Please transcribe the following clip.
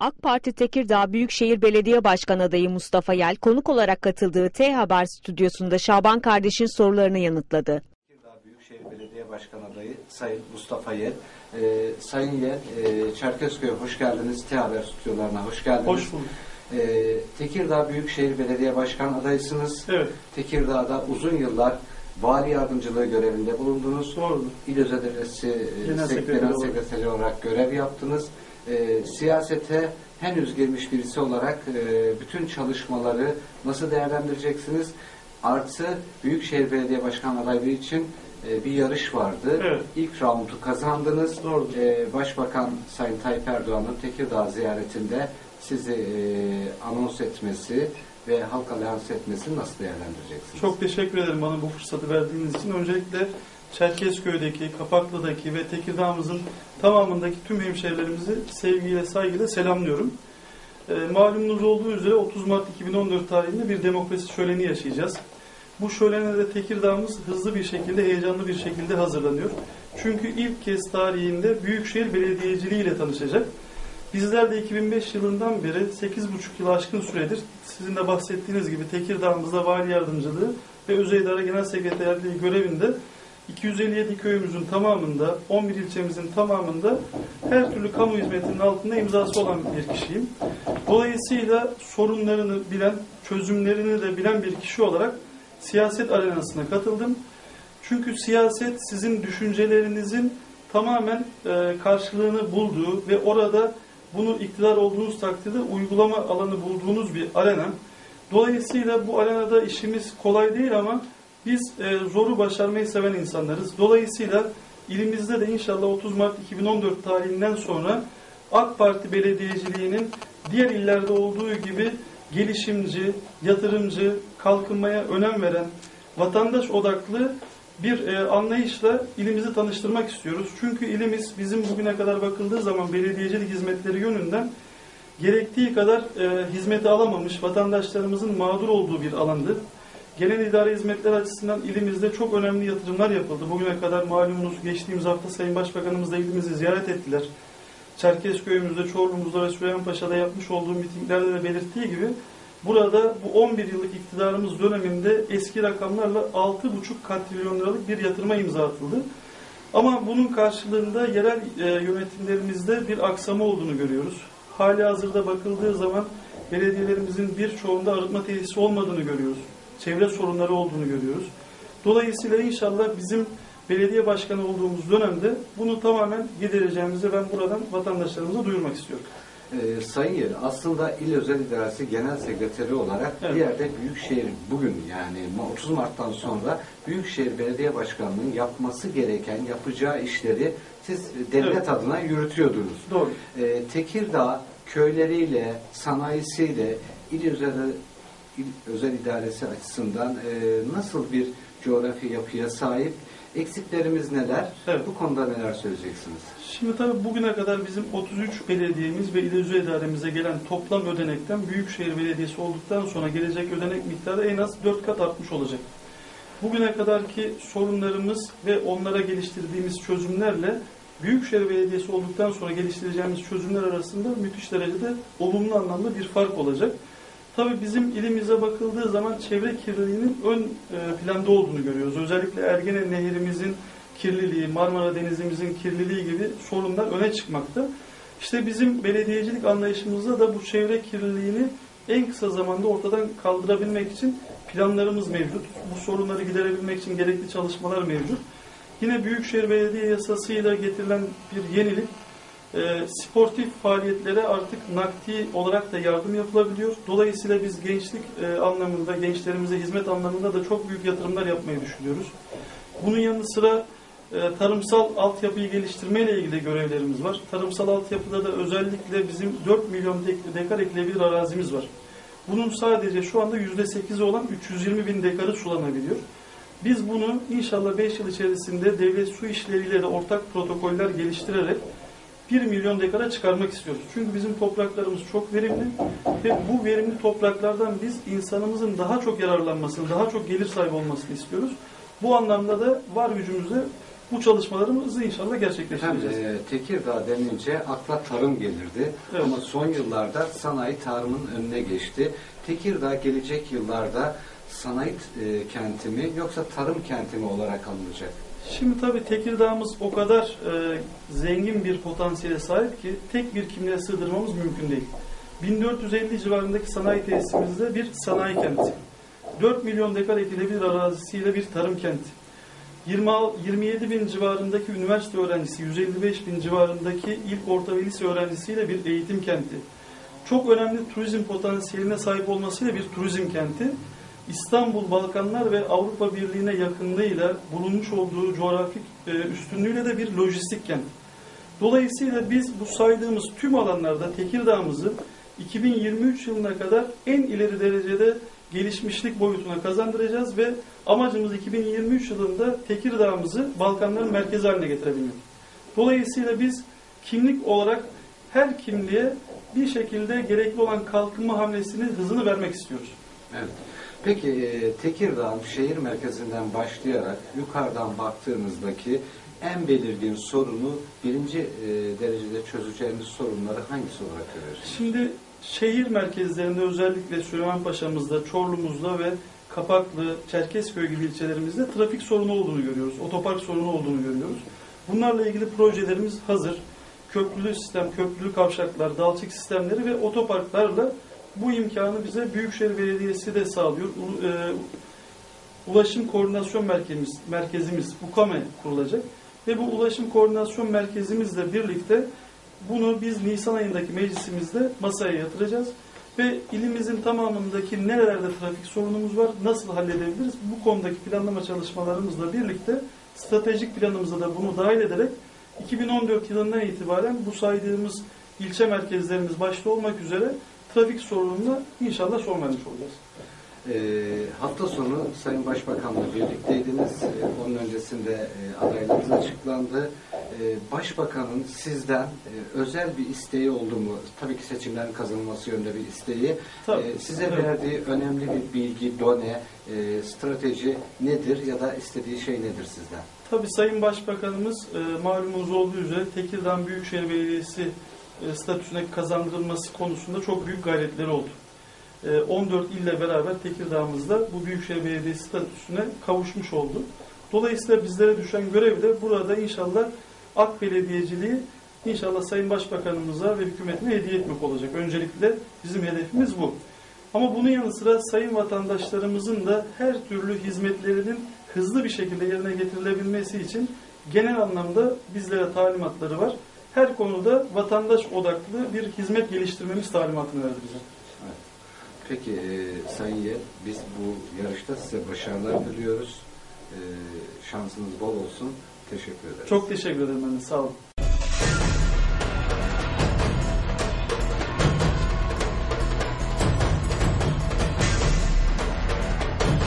AK Parti Tekirdağ Büyükşehir Belediye Başkan adayı Mustafa Yel konuk olarak katıldığı T Haber stüdyosunda Şaban kardeşin sorularını yanıtladı. Tekirdağ Büyükşehir Belediye Başkan adayı Sayın Mustafa Yer. Ee, Sayın Yer, e, Çerkezköy'e hoş geldiniz. T Haber stüdyolarına hoş geldiniz. Hoş bulduk. Ee, Tekirdağ Büyükşehir Belediye Başkan adayısınız. Evet, Tekirdağ'da uzun yıllar vali yardımcılığı görevinde bulundunuz. doğrudur. İl Özel İdaresi e, Genel. Sekreteri olarak görev yaptınız. Ee, siyasete henüz girmiş birisi olarak e, bütün çalışmaları nasıl değerlendireceksiniz? Artı Büyükşehir Belediye Başkan adaylığı için e, bir yarış vardı. Evet. İlk raundu kazandınız. Ee, Başbakan Sayın Tayyip Erdoğan'ın Tekirdağ ziyaretinde sizi e, anons etmesi ve halka lanse etmesini nasıl değerlendireceksiniz? Çok teşekkür ederim bana bu fırsatı verdiğiniz için. Öncelikle Çerkezköy'deki, Kapaklı'daki ve Tekirdağ'ımızın tamamındaki tüm hemşehrilerimizi sevgiyle, saygıyla selamlıyorum. Ee, malumunuz olduğu üzere 30 Mart 2014 tarihinde bir demokrasi şöleni yaşayacağız. Bu şölene de Tekirdağ'ımız hızlı bir şekilde, heyecanlı bir şekilde hazırlanıyor. Çünkü ilk kez tarihinde Büyükşehir Belediyeciliği ile tanışacak. Bizler de 2005 yılından beri 8,5 yıl aşkın süredir sizin de bahsettiğiniz gibi Tekirdağ'ımızda vali yardımcılığı ve idare genel sekreterliği görevinde 257 köyümüzün tamamında, 11 ilçemizin tamamında her türlü kamu hizmetinin altında imzası olan bir kişiyim. Dolayısıyla sorunlarını bilen, çözümlerini de bilen bir kişi olarak siyaset arenasına katıldım. Çünkü siyaset sizin düşüncelerinizin tamamen e, karşılığını bulduğu ve orada bunu iktidar olduğunuz takdirde uygulama alanı bulduğunuz bir arena. Dolayısıyla bu arenada işimiz kolay değil ama biz e, zoru başarmayı seven insanlarız. Dolayısıyla ilimizde de inşallah 30 Mart 2014 tarihinden sonra AK Parti belediyeciliğinin diğer illerde olduğu gibi gelişimci, yatırımcı, kalkınmaya önem veren, vatandaş odaklı bir e, anlayışla ilimizi tanıştırmak istiyoruz. Çünkü ilimiz bizim bugüne kadar bakıldığı zaman belediyecilik hizmetleri yönünden gerektiği kadar e, hizmeti alamamış vatandaşlarımızın mağdur olduğu bir alandı. Genel idare hizmetleri açısından ilimizde çok önemli yatırımlar yapıldı. Bugüne kadar malumunuz geçtiğimiz hafta Sayın Başbakanımız da ilimizi ziyaret ettiler. Çerkezköy'ümüzde, Çorlu'muzda ve Süleymanpaşa'da yapmış olduğu mitinglerde de belirttiği gibi burada bu 11 yıllık iktidarımız döneminde eski rakamlarla 6,5 katrilyon liralık bir yatırıma imza atıldı. Ama bunun karşılığında yerel e, yönetimlerimizde bir aksama olduğunu görüyoruz. Hali hazırda bakıldığı zaman belediyelerimizin birçoğunda arıtma tesisi olmadığını görüyoruz. Çevre sorunları olduğunu görüyoruz. Dolayısıyla inşallah bizim belediye başkanı olduğumuz dönemde bunu tamamen gidereceğimizi ben buradan vatandaşlarımıza duyurmak istiyorum. Ee, Sayın Yer, aslında İl Özel İdaresi Genel Sekreteri olarak Evet. bir yerde Büyükşehir bugün yani 30 Mart'tan sonra Büyükşehir Belediye Başkanı'nın yapması gereken, yapacağı işleri siz devlet Evet. adına yürütüyordunuz. Doğru. Ee, Tekirdağ köyleriyle, sanayisiyle İl Özel, Özel İdaresi açısından e, nasıl bir coğrafi yapıya sahip? Eksiklerimiz neler? Evet. Bu konuda neler söyleyeceksiniz? Şimdi tabii bugüne kadar bizim 33 belediyemiz ve il özel idaremize gelen toplam ödenekten Büyükşehir Belediyesi olduktan sonra gelecek ödenek miktarı en az 4 kat artmış olacak. Bugüne kadarki sorunlarımız ve onlara geliştirdiğimiz çözümlerle Büyükşehir Belediyesi olduktan sonra geliştireceğimiz çözümler arasında müthiş derecede olumlu anlamda bir fark olacak. Tabii bizim ilimize bakıldığı zaman çevre kirliliğinin ön e, planda olduğunu görüyoruz. Özellikle Ergene Nehrimizin kirliliği, Marmara Denizimizin kirliliği gibi sorunlar öne çıkmakta. İşte bizim belediyecilik anlayışımızda da bu çevre kirliliğini en kısa zamanda ortadan kaldırabilmek için planlarımız mevcut. Bu sorunları giderebilmek için gerekli çalışmalar mevcut. Yine Büyükşehir Belediye Yasası'yla getirilen bir yenilik e, sportif faaliyetlere artık nakdi olarak da yardım yapılabiliyor. Dolayısıyla biz gençlik e, anlamında, gençlerimize hizmet anlamında da çok büyük yatırımlar yapmayı düşünüyoruz. Bunun yanı sıra e, tarımsal altyapıyı geliştirmeyle ilgili görevlerimiz var. Tarımsal altyapıda da özellikle bizim 4 milyon dek- dekar ekleyebilir arazimiz var. Bunun sadece şu anda %8'i olan 320 bin dekarı sulanabiliyor. Biz bunu inşallah 5 yıl içerisinde devlet su işleriyle de ortak protokoller geliştirerek 1 milyon dekara çıkarmak istiyoruz. Çünkü bizim topraklarımız çok verimli ve bu verimli topraklardan biz insanımızın daha çok yararlanmasını, daha çok gelir sahibi olmasını istiyoruz. Bu anlamda da var gücümüzle bu çalışmalarımızı inşallah gerçekleştireceğiz. e, Tekirdağ denince akla tarım gelirdi Evet. ama son yıllarda sanayi tarımın önüne geçti. Tekirdağ gelecek yıllarda sanayi e, kenti mi yoksa tarım kenti mi olarak anılacak? Şimdi tabii Tekirdağ'ımız o kadar e, zengin bir potansiyele sahip ki tek bir kimliğe sığdırmamız mümkün değil. 1450 civarındaki sanayi tesisimizde bir sanayi kenti. 4 milyon dekar ekilebilir arazisiyle bir tarım kenti. 26 27 bin civarındaki üniversite öğrencisi, 155 bin civarındaki ilk orta ve lise öğrencisiyle bir eğitim kenti. Çok önemli turizm potansiyeline sahip olmasıyla bir turizm kenti. İstanbul, Balkanlar ve Avrupa Birliği'ne yakınlığıyla bulunmuş olduğu coğrafik e, üstünlüğüyle de bir lojistik kent. Dolayısıyla biz bu saydığımız tüm alanlarda Tekirdağ'ımızı 2023 yılına kadar en ileri derecede gelişmişlik boyutuna kazandıracağız ve amacımız 2023 yılında Tekirdağ'ımızı Balkanların merkezi haline getirebilmek. Dolayısıyla biz kimlik olarak her kimliğe bir şekilde gerekli olan kalkınma hamlesini hızını vermek istiyoruz. Evet. Peki e, Tekirdağ'ın şehir merkezinden başlayarak yukarıdan baktığımızdaki en belirgin sorunu birinci e, derecede çözeceğimiz sorunları hangisi olarak görüyoruz? Şimdi şehir merkezlerinde özellikle Süleymanpaşa'mızda, Çorlu'muzda ve Kapaklı, Çerkezköy gibi ilçelerimizde trafik sorunu olduğunu görüyoruz. Otopark sorunu olduğunu görüyoruz. Bunlarla ilgili projelerimiz hazır. Köprülü sistem, köprülü kavşaklar, dalçık sistemleri ve otoparklarla bu imkanı bize Büyükşehir Belediyesi de sağlıyor. U- e, Ulaşım Koordinasyon Merkezimiz, merkezimiz UKAME kurulacak. Ve bu Ulaşım Koordinasyon Merkezimizle birlikte bunu biz Nisan ayındaki meclisimizde masaya yatıracağız. Ve ilimizin tamamındaki nerelerde trafik sorunumuz var, nasıl halledebiliriz? Bu konudaki planlama çalışmalarımızla birlikte stratejik planımıza da bunu dahil ederek 2014 yılından itibaren bu saydığımız ilçe merkezlerimiz başta olmak üzere trafik sorununa inşallah son vermiş olacağız. E, hafta sonu Sayın Başbakan'la birlikteydiniz. E, onun öncesinde e, adaylarınız açıklandı. E, Başbakanın sizden e, özel bir isteği oldu mu? Tabii ki seçimlerin kazanılması yönünde bir isteği. Tabii. E, size Evet. verdiği önemli bir bilgi, done, e, strateji nedir ya da istediği şey nedir sizden? Tabii Sayın Başbakanımız e, malumunuz olduğu üzere Tekirdağ Büyükşehir Belediyesi e, statüsüne kazandırılması konusunda çok büyük gayretleri oldu. E, 14 ille beraber Tekirdağ'ımızda bu Büyükşehir Belediyesi statüsüne kavuşmuş oldu. Dolayısıyla bizlere düşen görev de burada inşallah AK Belediyeciliği inşallah Sayın Başbakanımıza ve hükümetine hediye etmek olacak. Öncelikle bizim hedefimiz bu. Ama bunun yanı sıra sayın vatandaşlarımızın da her türlü hizmetlerinin hızlı bir şekilde yerine getirilebilmesi için genel anlamda bizlere talimatları var. Her konuda vatandaş odaklı bir hizmet geliştirmemiz talimatını verdi bize. Peki e, Sayın Yer, biz bu yarışta size başarılar diliyoruz. E, şansınız bol olsun. Teşekkür ederiz. Çok teşekkür ederim ben de. Sağ olun.